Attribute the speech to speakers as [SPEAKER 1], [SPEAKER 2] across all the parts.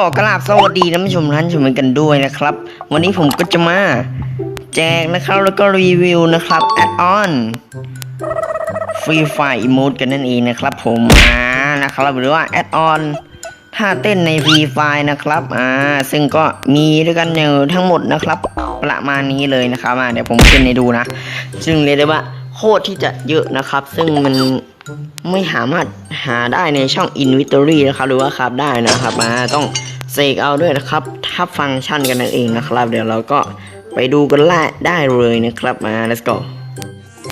[SPEAKER 1] ขอกราบสวัสดีท่านผู้ชมท่านชมกันด้วยนะครับ วันนี้ผมก็จะมาแจกนะครับแล้วก็รีวิวนะครับแอดออนฟรีไฟอิโมดกันนั่นเองนะครับผมอ่านะครับหรือว่าแอดออนท่าเต้นในฟรีไฟนะครับอ่าซึ่งก็มีด้วยกันอยู่ทั้งหมดนะครับ ประมาณนี้เลยนะครับอ่าเดี๋ยวผมขึ้นให้ดูนะ ซึ่งเรียกได้ว่าโคตรที่จะเยอะนะครับ ซึ่งมันไม่สามารถหาได้ในช่อง Inventory นะครับ หรือว่าครับได้นะครับอ่าต้อง เสกเอาด้วยนะครับทับฟังก์ชันกันนั่นเองนะครับ เดี๋ยวเราก็ไปดูกันละได้เลยนะครับมา let's go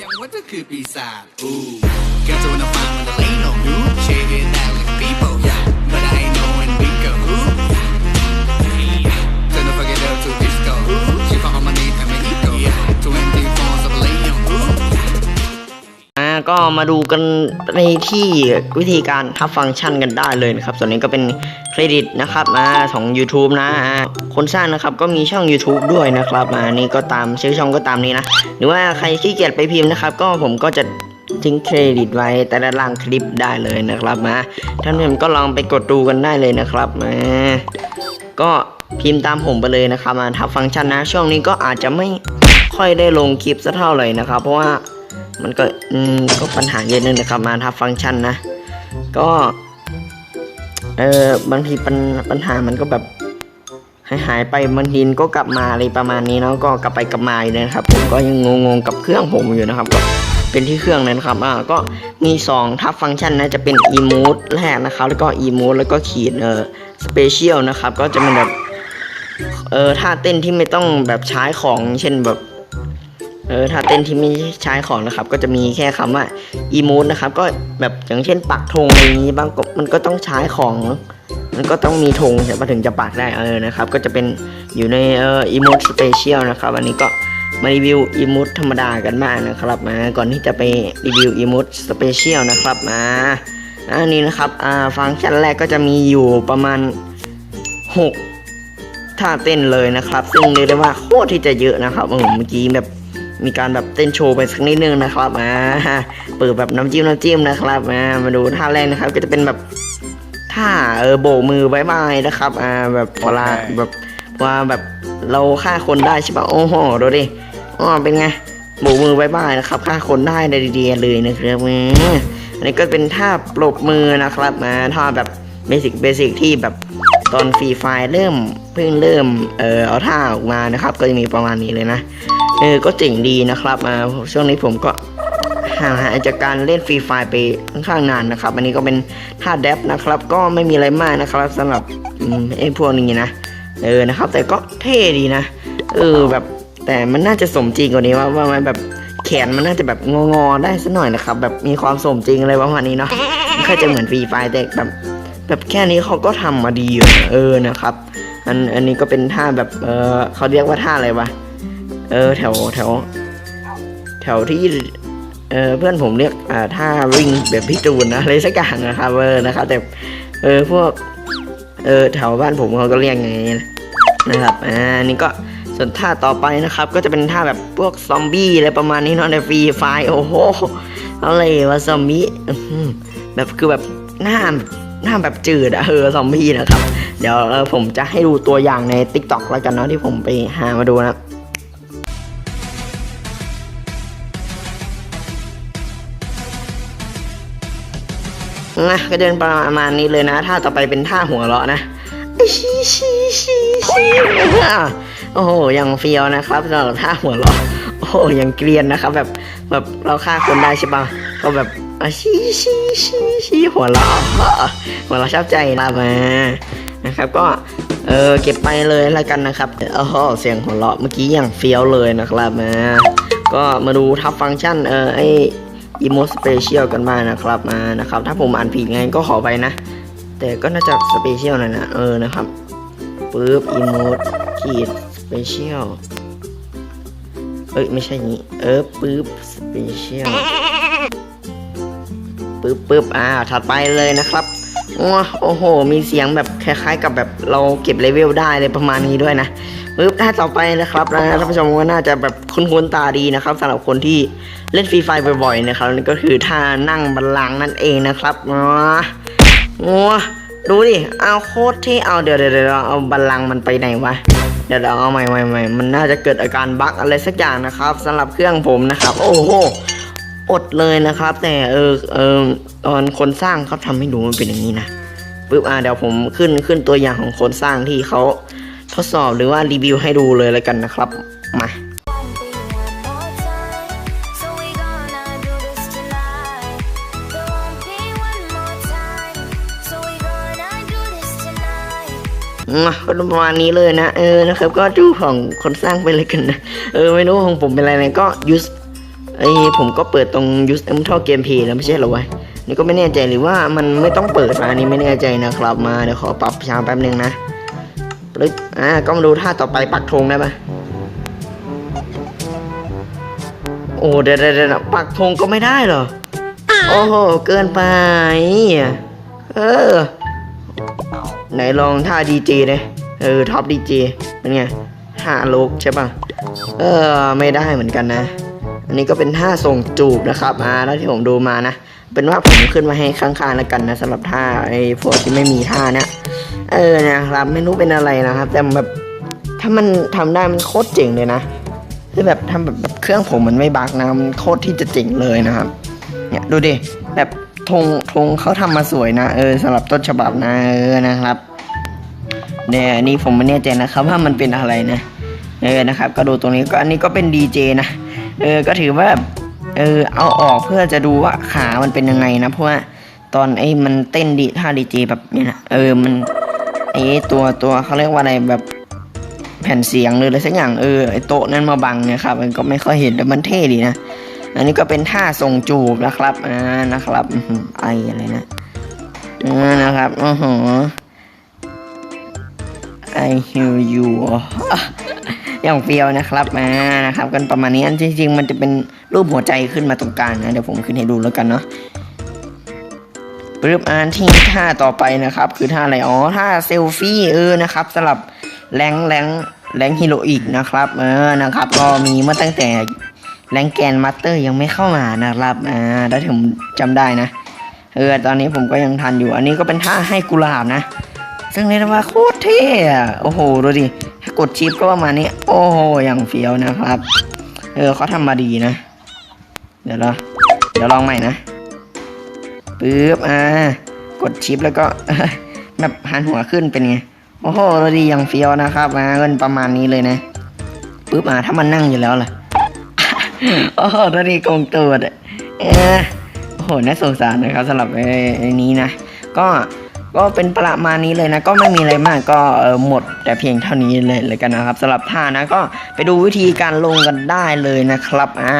[SPEAKER 2] ยังว่าเธอคือปีศาจอู้ Girl, so when I find when there ain't no new Shaking out like people,
[SPEAKER 1] ก็มาดูกันในที่วิธีการทับฟังก์ชันกันได้เลยนะครับ ส่วนนี้ก็เป็นเครดิตนะครับมาของ YouTube นะ คนสร้างนะครับก็มีช่อง YouTube ด้วยนะครับอ่านี่ก็ตามชื่อช่องก็ตามนี้นะ หรือว่าใครขี้เกียจไปพิมพ์นะครับ ก็ผมก็จะทิ้งเครดิตไว้แต่ด้านล่างคลิปได้เลยนะครับมาท่านผู้ชมก็ลองไปกดดูกันได้เลยนะครับมาก็พิมพ์ตามผมไปเลยนะครับมาทับฟังก์ชันนะ ช่วงนี้ก็อาจจะไม่ค่อยได้ลงคลิปสักเท่าไหร่นะครับ เพราะว่า มันก็อืมก็ปัญหาเยอะนึงนะครับมาทับฟังก์ชันนะ ก็เออบางทีปัญปัญหามันก็แบบหายหายไปบางทีก็กลับมาอะไรประมาณนี้เนาะก็กลับไปกลับมาอยู่เลยนะครับ ผมก็ยังงงๆกับเครื่องผมอยู่นะครับก็เป็นที่เครื่องนั้นครับอ่าก็มีสองทับฟังก์ชันนะจะเป็นอีมูดแรกนะครับ แล้วก็อีมูดแล้วก็ขีดเออสเปเชียลนะครับ ก็จะเป็นแบบเออท่าเต้นที่ไม่ต้องแบบใช้ของเช่นแบบ เออถ้าเต้นที่ไม่ใช้ของนะครับ ก็จะมีแค่คำว่าอีโมดนะครับ ก็แบบอย่างเช่นปักธงอะไรอย่างนี้บางก็มันก็ต้องใช้ของ มันก็ต้องมีธงใช่ปะถึงจะปักได้เออนะครับ ก็จะเป็นอยู่ในเอออีโมดสเปเชียลนะครับอันนี้ก็มารีวิวอีโมดธรรมดากันบ้างนะครับมาก่อนที่จะไปรีวิวอีโมดสเปเชียลนะครับมาอันนี้นะครับอ่าฟังก์ชันแรกก็จะมีอยู่ประมาณ 6ท่าเต้นเลยนะครับ ซึ่งเรียกได้ว่าโคตรที่จะเยอะนะครับเออเมื่อกี้แบบ มีการแบบเต้นโชว์ไปสักนิดนึงนะครับมาเปิดแบบน้ำจิ้มน้ำจิ้มนะครับมามาดูท่าแรกนะครับ ก็จะเป็นแบบท่าเออโบกมือบายบายนะครับอ่าแบบเวลาแบบว่าแบบเราฆ่าคนได้ใช่ปะโอ้โหดูดิอ๋อเป็นไงโบกมือบายบายนะครับฆ่าคนได้ในดีๆเลยนะครับอืมอันนี้ก็เป็นท่าปรบมือนะครับมาท่าแบบเบสิกเบสิกที่แบบ ตอนฟรีไฟล์เริ่มเพิ่งเริ่มเออเอาท่าออกมานะครับ ก็จะมีประมาณนี้เลยนะเออก็เจ๋งดีนะครับมาช่วงนี้ผมก็ห่างหายจากการเล่นฟรีไฟล์ไปค่อนข้างนานนะครับ อันนี้ก็เป็นท่าแดฟนะครับ ก็ไม่มีอะไรมากนะครับสำหรับไอ้พวกนี้นะเออนะครับ แต่ก็เท่ดีนะเออแบบแต่มันน่าจะสมจริงกว่านี้ว่าว่ามันแบบแขนมันน่าจะแบบงอๆได้สักหน่อยนะครับ แบบมีความสมจริงอะไรประมาณนี้เนาะไม่ค่อยจะเหมือนฟรีไฟล์แต่แบบ แบบแค่นี้เขาก็ทำมาดีอยู่นะเออนะครับ อันอันนี้ก็เป็นท่าแบบเออเขาเรียกว่าท่าอะไรวะเออแถวแถว แถวที่เออเพื่อนผมเรียกอ่าท่าวิ่งแบบพี่จูนนะอะไรสักอย่างนะครับเออนะครับแต่เออพวกเออแถวบ้านผมเขาก็เรียกอย่างนะครับอ่านี่ก็ส่วนท่าต่อไปนะครับ ก็จะเป็นท่าแบบพวกซอมบี้อะไรประมาณนี้เนาะในฟรีไฟโอ้โหอะไรวะซอมบี้แบบคือแบบหน้า หน้าแบบจืดอะเออซอมบี้นะครับ เดี๋ยวผมจะให้ดูตัวอย่างใน t ิ k t o k แล้วกันเนาะที่ผมไปหามาดูนะนะก็เดินประมาณนี้เลยนะ ท่าต่อไปเป็นท่าหัวเราะนะชีชีชีชีโอ้โหยังเฟียวนะครับสำหรับท่าหัวเราะโอ้โหยังเกลียนนะครับ แบบแบบเราฆ่าคนได้ใช่ปะก็แบบ อะชีชีชีชีหัวเราะหัวเราะชอบใจลามานะครับก็เออเก็บไปเลยแล้วกันนะครับโอ้โหเสียงหัวเราะเมื่อกี้อย่างเฟี้ยวเลยนะครับมาก็มาดูทับฟังก์ชันเออไออีโมสเปเชียลกันบ้างนะครับมานะครับ ถ้าผมอ่านผิดไงก็ขอไปนะ แต่ก็น่าจะสเปเชียลหน่อยนะเออนะครับปึ๊บอีโมดขีดสเปเชียลเอ้ยไม่ใช่นี้ เออปึ๊บสเปเชียล ปึ๊บปึ๊บอ่าถัดไปเลยนะครับว้โอ้โห มีเสียงแบบคล้ายๆ กับแบบเราเก็บเลเวลได้เลยประมาณนี้ด้วยนะปึ๊บถ้าต่อไปนะครับนะท่านผู้ชมก็น่าจะแบบคุ้นๆตาดีนะครับสำหรับคนที่เล่นฟรีไฟบ่อยๆนะครับนั่นก็คือท่านั่งบัลลังนั่นเองนะครับว้าว้ดูดิ เอาโคตรที่เอาเดี๋ยวเดี๋ยวเดี๋ยวเอาบัลลังก์มันไปไหนวะ เดี๋ยวเดี๋ยวเอาใหม่ใหม่ใหม่มันน่าจะเกิดอาการบั๊กอะไรสักอย่างนะครับสำหรับเครื่องผมนะครับ โอ้โห อดเลยนะครับ แต่เออเออตอนคนสร้างเขาทำให้ดูมันเป็นอย่างนี้นะปึ๊บอ่าเดี๋ยวผมขึ้นขึ้นตัวอย่างของคนสร้างที่เขาทดสอบหรือว่ารีวิวให้ดูเลยแล้วกันนะครับมามาก็ประมาณนี้เลยนะ เออนะครับ ก็ดูของคนสร้างไปเลยกันนะ เออ ไม่รู้ของผมเป็นอะไรนะก็ยูส ไอ้ผมก็เปิดตรงยูสเอ็มท่อเกมเพย์แล้วไม่ใช่เหรอวะนี่ก็ไม่แน่ใจหรือว่ามันไม่ต้องเปิดมาอันนี้ไม่แน่ใจนะครับมาเดี๋ยวขอปรับช้าแป๊บนึงนะปึ๊บอ่าก็มาดูท่าต่อไปปักธงได้ปะโอ้เดี๋ยวเดี๋ยวเดะปักธงก็ไม่ได้เหรอ โอ้โหเกินไป เออ ไหนลองท่าดีเจเลยเออท็อปดีเจเป็นไงท่าโลกใช่ป่ะ เออ ไม่ได้เหมือนกันนะ อันนี้ก็เป็นท่าส่งจูบนะครับอ่าแล้วที่ผมดูมานะ เป็นว่าผมขึ้นมาให้ข้างๆแล้วกันนะสำหรับท่าไอ้พวกที่ไม่มีท่าเนี่ยเออนะครับไม่รู้เป็นอะไรนะครับ แต่แบบถ้ามันทำได้มันโคตรเจ๋งเลยนะคือแบบทำแบบแบบเครื่องผมมันไม่บักนะมันโคตรที่จะเจ๋งเลยนะครับ เนี่ยดูดิแบบธงธงเขาทำมาสวยนะ เออสำหรับต้นฉบับนะเออนะครับเนี่ยนนี้ผมไม่แน่ใจนะครับว่ามันเป็นอะไรนะเออนะครับ ก็ดูตรงนี้ก็อันนี้ก็เป็นดีเจนะ เออก็ถือว่าเออเอาออกเพื่อจะดูว่าขามันเป็นยังไงนะ เพราะว่าตอนไอ้มันเต้นดีท่าดีเจแบบเนี้ยนะเออมันไอ้ตัวตัวเขาเรียกว่าอะไรแบบแผ่นเสียงหรืออะไรสักอย่างเออไอ้โต๊ะนั้นมาบังเนี่ยครับ มันก็ไม่ค่อยเห็นแต่มันเท่ดีนะอันนี้ก็เป็นท่าส่งจูบนะครับอ่านะครับอื้อหือไออะไรนะอ่านะครับอือหือ I hear you อย่างเฟียวนะครับมานะครับกันประมาณนี้จริงๆมันจะเป็นรูปหัวใจขึ้นมาตรงกลางนะเดี๋ยวผมขึ้นให้ดูแล้วกันเนาะปึ๊บอ่านที่ท่าต่อไปนะครับ คือท่าอะไรอ๋อท่าเซลฟี่เออนะครับสำหรับแรงแรงแรงฮีโรอีกนะครับเออนะครับ ก็มีมาตั้งแต่แรงแกนมาสเตอร์ยังไม่เข้ามานะครับอ่าถ้าผมจำได้นะเออตอนนี้ผมก็ยังทันอยู่ อันนี้ก็เป็นท่าให้กุหลาบนะ ซึ่งเรียกได้ว่าโคตรเท่อะโอ้โห ดูดิ ถ้ากดชิปก็ประมาณนี้ โอ้โห อย่างเฟี้ยวนะครับ เออเขาทำมาดีนะ เดี๋ยวเราเดี๋ยวลองใหม่นะปึ๊บ อ่า กดชิปแล้วก็แบบหันหัวขึ้นเป็นไง โอ้โห ดูดีอย่างเฟี้ยวนะครับมาเงินประมาณนี้เลยนะปึ๊บ อ่า ถ้ามันนั่งอยู่แล้วล่ะ โอ้โห ดูดีโกงตัวดอะเออโอ้โห น่าสงสารนะครับสำหรับไอ้นี้นะ ก็ ก็เป็นประมาณนี้เลยนะ ก็ไม่มีอะไรมากก็หมดแต่เพียงเท่านี้เลยเลยกันนะครับสำหรับท่านะก็ไปดูวิธีการลงกันได้เลยนะครับอ่า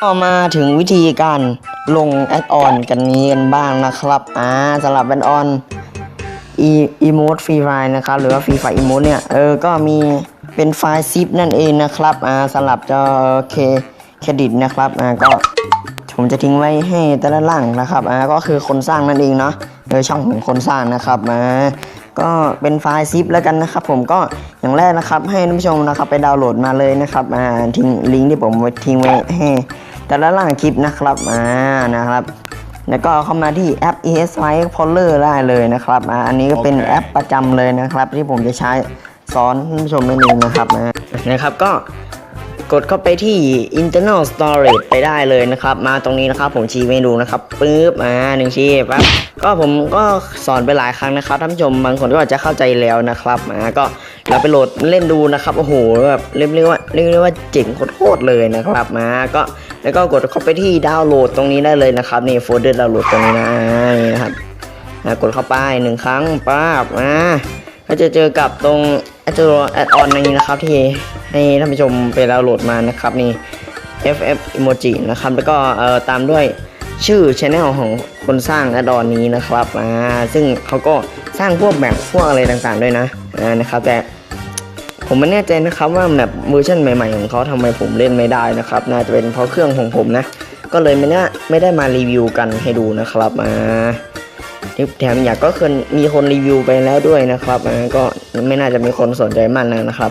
[SPEAKER 1] ก็มาถึงวิธีการลงแอดออนกันนี้กันบ้างนะครับ อ่าสำหรับแอดออนอีอีโมดฟรีไฟนะครับ หรือว่าฟรีไฟอีโมดเนี่ย เออ ก็มีเป็นไฟล์ซิปนั่นเองนะครับ อ่าสำหรับจอเค เครดิตนะครับอ่าก็ผมจะทิ้งไว้ให้แต่ละล่างนะครับอ่าก็คือคนสร้างนั่นเองเนาะโดยช่องของคนสร้างนะครับอ่าก็เป็นไฟล์ซิปแล้วกันนะครับ ผมก็อย่างแรกนะครับ ให้ท่านผู้ชมนะครับไปดาวน์โหลดมาเลยนะครับอ่าทิ้งลิงก์ที่ผมไว้ทิ้งไว้ให้แต่ละล่างคลิปนะครับอ่านะครับ แล้วก็เข้ามาที่แอป ES f i p o l l e r ได้เลยนะครับอ่าอันนี้ก็เป็นแอปประจำเลยนะครับ ที่ผมจะใช้สอนท่านผู้ชมนั่นเองนะครับนะนะครับก็ กดเข้าไปที่ internal storage ไปได้เลยนะครับ มาตรงนี้นะครับผมชี้ให้ดูนะครับปึ๊บอ่าหนึ่งชี้ปั๊บก็ผมก็สอนไปหลายครั้งนะครับท่านผู้ชมบางคนก็อาจจะเข้าใจแล้วนะครับอ่าก็เราไปโหลดเล่นดูนะครับโอ้โหแบบเรียกเรียกว่าเรียกว่าเจ๋งโคตรเลยนะครับมาก็แล้วก็กดเข้าไปที่ดาวน์โหลดตรงนี้ได้เลยนะครับนี่โฟลเดอร์ดาวน์โหลดตรงนี้นะนี่นะครับกดเข้าไปหนึ่งครั้งป้าบอ่าก็จะเจอกับตรง แอดแอดออนนี้นะครับที่ให้ท่านผู้ชมไปดาวน์โหลดมานะครับนี่ FF Emoji นะครับแล้วก็เอ่อตามด้วยชื่อช anel ของคนสร้างแอดออนนี้นะครับอ่าซึ่งเขาก็สร้างพวกแบบพวกอะไรต่างๆด้วยนะอ่านะครับแต่ผมไม่แน่ใจนะครับว่าแบบเวอร์ชันใหม่ๆของเขาทำไมผมเล่นไม่ได้นะครับ น่าจะเป็นเพราะเครื่องของผมนะ ก็เลยไม่น่าไม่ได้มารีวิวกันให้ดูนะครับอ่า แถมอยากก็เคยมีคนรีวิวไปแล้วด้วยนะครับอ่าก็ไม่น่าจะมีคนสนใจมากนะครับ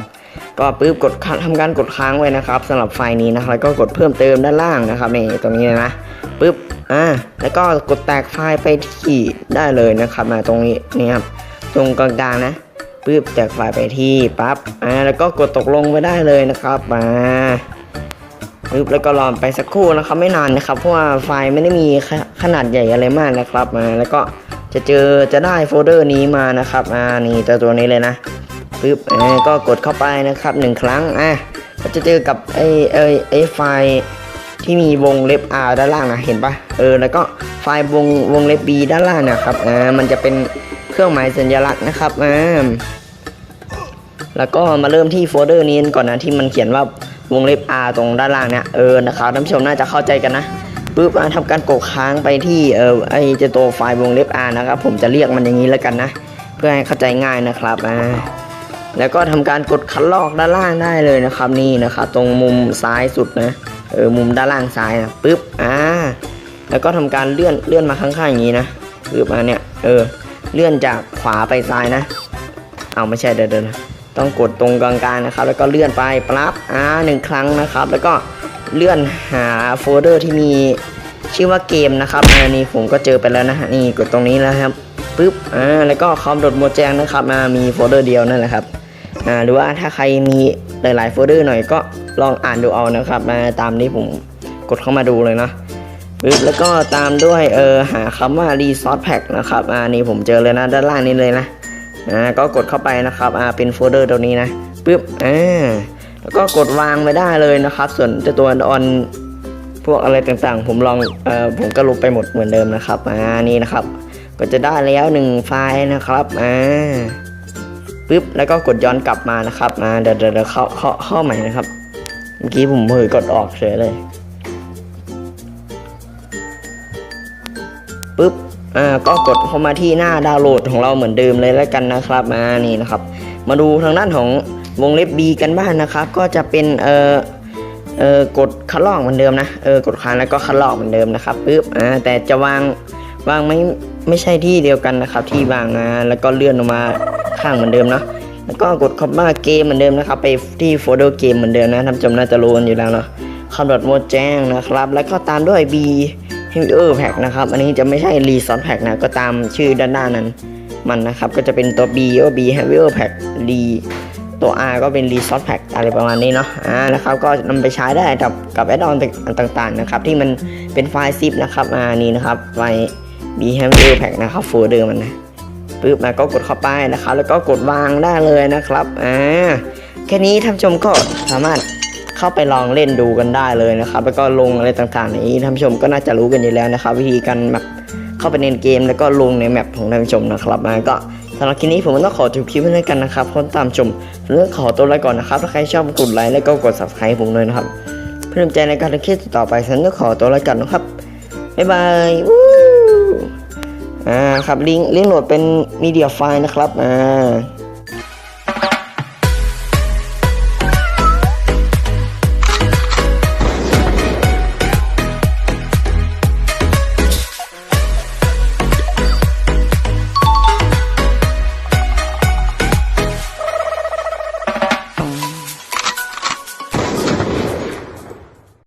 [SPEAKER 1] ก็ปุ๊บกดค้างทำการกดค้างไว้นะครับสำหรับไฟล์นี้นะครับแล้วก็กดเพิ่มเติมด้านล่างนะครับนี่ตรงนี้เลยนะปุ๊บอ่าแล้วก็กดแตกไฟล์ไปที่ได้เลยนะครับมาตรงนี้นี่ครับตรงกลางๆนะปุ๊บแตกไฟล์ไปที่ปั๊บอ่าแล้วก็กดตกลงไปได้เลยนะครับมาปึ๊บแล้วก็รอไปสักครู่นะครับ ไม่นานนะครับเพราะว่าไฟล์ไม่ได้มีขขนาดใหญ่อะไรมากนะครับมาแล้วก็ จะเจอจะได้โฟลเดอร์นี้มานะครับอ่านี่ตัวตัวนี้เลยนะปึ๊บอ่าก็กดเข้าไปนะครับหนึ่งครั้งอะก็จะเจอกับไอ้ไอ้ไอ้ไฟล์ที่มีวงเล็บ R ด้านล่างนะเห็นปะเออแล้วก็ไฟล์วงวงเล็บ B ด้านล่างนะครับอ่ามันจะเป็นเครื่องหมายสัญลักษณ์นะครับอ่าแล้วก็มาเริ่มที่โฟลเดอร์นี้ก่อนนะที่มันเขียนว่าวงเล็บ R ตรงด้านล่างเนี่ยเออนะครับท่านผู้ชมน่าจะเข้าใจกันนะ ปุ๊บอะทำการกดค้างไปที่เออไอเจะตัวไฟล์วงเล็บ R นะครับ ผมจะเรียกมันอย่างนี้แล้วกันนะ เพื่อให้เข้าใจง่ายนะครับอ่าแล้วก็ทำการกดคัดลอกด้านล่างได้เลยนะครับ นี่นะครับตรงมุมซ้ายสุดนะเออมุมด้านล่างซ้ายนะปุ๊บอ่าแล้วก็ทำการเลื่อนเลื่อนมาข้างๆอย่างนี้นะปุ๊บมาเนี่ยเออเลื่อนจากขวาไปซ้ายนะ เอาไม่ใช่เดินเดินนะ ต้องกดตรงกลางๆนะครับ แล้วก็เลื่อนไปปั๊บอ่าหนึ่งครั้งนะครับ แล้วก็เลื่อนหาโฟลเดอร์ที่มีชื่อว่าเกมนะครับอ่านี่ผมก็เจอไปแล้วนะฮะนี่กดตรงนี้แล้วครับปึ๊บอ่าแล้วก็คอมโดดโมแจงนะครับอ่ามีโฟลเดอร์เดียวนั่นแหละครับอ่าหรือว่าถ้าใครมีหลายๆโฟลเดอร์หน่อยก็ลองอ่านดูเอานะครับ มาตามนี้ผมกดเข้ามาดูเลยนะปึ๊บแล้วก็ตามด้วยเออหาคำว่า resource pack นะครับอ่านี่ผมเจอเลยนะด้านล่างนี้เลยนะ อ่าก็กดเข้าไปนะครับอ่าเป็นโฟลเดอร์ตรงนี้นะปึ๊บอ่าแล้วก็กดวางไว้ได้เลยนะครับ ส่วนเจ้าตัวออนพวกอะไรต่างๆ ผมลองเอ่อผมก็ลบไปหมดเหมือนเดิมนะครับอ่านี่นะครับ ก็จะได้แล้วหนึ่งไฟล์นะครับอ่าปึ๊บแล้วก็กดย้อนกลับมานะครับอ่าเดี๋ยวเดี๋ยวเดี๋ยวเข้าเข้าเข้าใหม่นะครับ เมื่อกี้ผมเผลอกดออกเฉยเลยปุ๊บ อ่าก็กดเข้ามาที่หน้าดาวน์โหลดของเราเหมือนเดิมเลยแล้วกันนะครับอ่านี่นะครับ มาดูทางด้านของวงเล็บ B กันบ้างนะครับ ก็จะเป็นเอ่อเอ่อกดคัดลอกเหมือนเดิมนะเออกดค้างแล้วก็คัดลอกเหมือนเดิมนะครับปุ๊บอ่าแต่จะวางวางไม่ไม่ใช่ที่เดียวกันนะครับ ที่วางนะแล้วก็เลื่อนออกมาข้างเหมือนเดิมเนาะแล้วก็กดคำว่าเกมเหมือนเดิมนะครับ ไปที่โฟลเดอร์เกมเหมือนเดิมนะท่านผู้ชมน่าจะรู้กันอยู่แล้วเนาะคำดอดโมดแจ้งนะครับ แล้วก็ตามด้วย B h e a v e r Pack นะครับ อันนี้จะไม่ใช่ Resource Pack นะ ก็ตามชื่อด้านหน้านั้น มันนะครับ ก็จะเป็นตัว B ก็ B h e a v e r Pack D ตัว R ก็เป็น Resource Pack อะไรประมาณนี้เนาะ อ่า นะครับ ก็นำไปใช้ได้กับกับแอดออนต่างๆนะครับ ที่มันเป็นไฟล์ zip นะครับ อ่า นี่นะครับ ไฟล์ B h e a v e r Pack นะครับโฟลเดอร์มันนะปึ๊บมาก็กดเข้าไปนะครับ แล้วก็กดวางได้เลยนะครับ อ่า แค่นี้ท่านชมก็สามารถ เข้าไปลองเล่นดูกันได้เลยนะครับ แล้วก็ลงอะไรต่างๆนี้ท่านผู้ชมก็น่าจะรู้กันอยู่แล้วนะครับ วิธีการแบบเข้าไปในเกม แล้วก็ลงในแมปของท่านผู้ชมนะครับมาก็สำหรับคลิปนี้ผมก็ต้องขอจบคลิปไว้ด้วยกันนะครับคนตามชมเรื่องขอตัวลาก่อนนะครับ ถ้าใครชอบกดไลค์แล้วก็กด subscribe ผมเลยนะครับ เพื่อใจในการทำคลิปต่อไปฉันก็ขอตัวลาก่อนนะครับ บ๊ายบายวู้อ่าครับลิงก์ลิงก์โหลดเป็นมีเดียไฟล์นะครับอ่า